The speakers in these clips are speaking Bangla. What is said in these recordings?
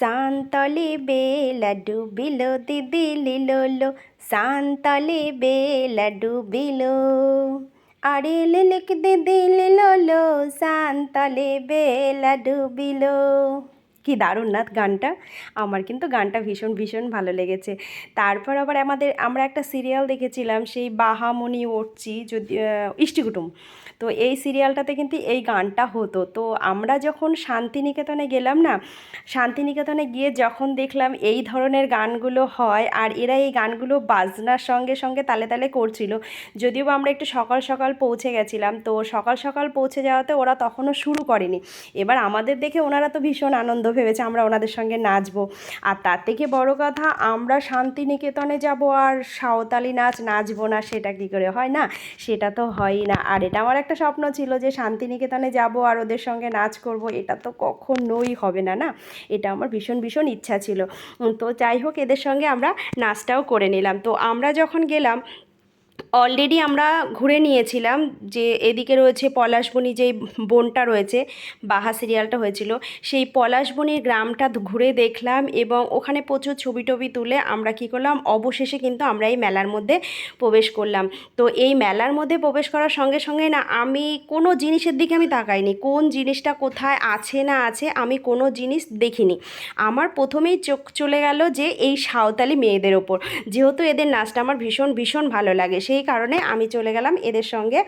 সান্তলে বেলা ডুবিল দিদি লিলো সান্তলে বেলা ডুবিল আরে লিলিক দিদি লিলো সান্তলে বেলা ডুবিল কি দারুণ না গানটা? আমার কিন্তু গানটা ভীষণ ভীষণ ভালো লেগেছে। তারপর আবার আমাদের, আমরা একটা সিরিয়াল দেখেছিলাম, সেই বাহামণি উঠছি যদি ইষ্টিকুটুম তো এই সিরিয়ালটাতে কিন্তু এই গানটা হতো। তো আমরা যখন শান্তিনিকেতনে গেলাম না, শান্তিনিকেতনে গিয়ে যখন দেখলাম এই ধরনের গানগুলো হয় আর এরা এই গানগুলো বাজনার সঙ্গে সঙ্গে তালে তালে করছিল, যদিও আমরা একটু সকাল সকাল পৌঁছে গেছিলাম। তো সকাল সকাল পৌঁছে যাওয়াতে ওরা তখনও শুরু করেনি। এবার আমাদের দেখে ওনারা তো ভীষণ আনন্দ ভেবেছে আমরা ওনাদের সঙ্গে নাচবো। আর তার থেকে বড় কথা, আমরা শান্তিনিকেতনে যাব আর সাঁওতালি নাচ নাচবো না, সেটা কী করে হয় না? সেটা তো হয়ই না। আর এটা আমার একটা স্বপ্ন ছিল যে শান্তিনিকেতনে যাব আর ওদের সঙ্গে নাচ করব, এটা তো কখনোই হবে না না? এটা আমার ভীষণ ভীষণ ইচ্ছা ছিল। তো যাই হোক, এদের সঙ্গে আমরা নাচটাও করে নিলাম। তো আমরা যখন গেলাম অলরেডি আমরা ঘুরে নিয়েছিলাম যে এদিকে রয়েছে পলাশবনি যেই বনটা রয়েছে, বাহা সিরিয়ালটা হয়েছিল, সেই পলাশবনির গ্রামটা ঘুরে দেখলাম এবং ওখানে প্রচুর ছবি টবি তুলে আমরা কী করলাম, অবশেষে কিন্তু আমরা এই মেলার মধ্যে প্রবেশ করলাম। তো এই মেলার মধ্যে প্রবেশ করার সঙ্গে সঙ্গে না আমি কোনো জিনিসের দিকে আমি তাকাইনি, কোন জিনিসটা কোথায় আছে না আছে আমি কোনো জিনিস দেখিনি। আমার প্রথমেই চোখ চলে গেল যে এই সাঁওতালি মেয়েদের ওপর, যেহেতু এদের নাচটা আমার ভীষণ ভীষণ ভালো লাগে, সেই কারণে আমি চলে গেলাম এদের সঙ্গে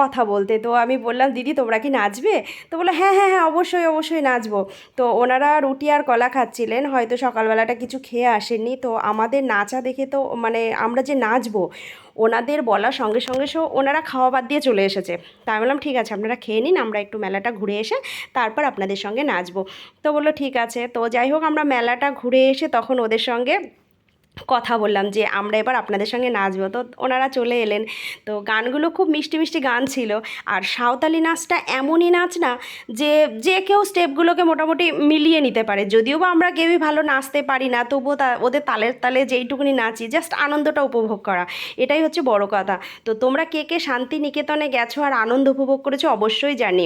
কথা বলতে। তো আমি বললাম, দিদি, তোমরা কি নাচবে? তো বলল হ্যাঁ হ্যাঁ হ্যাঁ অবশ্যই অবশ্যই নাচবো। তো ওনারা রুটি আর কলা খাচ্ছিলেন, হয়তো সকালবেলাটা কিছু খেয়ে আসেননি। তো আমাদের নাচা দেখে তো মানে আমরা যে নাচবো, ওনাদের বলার সঙ্গে সঙ্গে সো ওনারা খাওয়া বাদ দিয়ে চলে এসেছে। তাই বললাম, ঠিক আছে, আপনারা খেয়ে নিন, আমরা একটু মেলাটা ঘুরে এসে তারপর আপনাদের সঙ্গে নাচবো। তো বলল, ঠিক আছে। তো যাই হোক, আমরা মেলাটা ঘুরে এসে তখন ওদের সঙ্গে কথা বললাম যে আমরা এবার আপনাদের সঙ্গে নাচবো। তো ওনারা চলে এলেন। তো গানগুলো খুব মিষ্টি মিষ্টি গান ছিল। আর সাঁওতালি নাচটা এমনই নাচ না যে যে কেউ স্টেপগুলোকে মোটামুটি মিলিয়ে নিতে পারে। যদিও বা আমরা কেউই ভালো নাচতে পারি না, তবুও তা, ওদের তালের তালে যেইটুকুনি নাচি জাস্ট আনন্দটা উপভোগ করা। এটাই হচ্ছে বড় কথা। তো তোমরা কে কে শান্তি নিকেতনে গেছো আর আনন্দ উপভোগ করেছ অবশ্যই জানি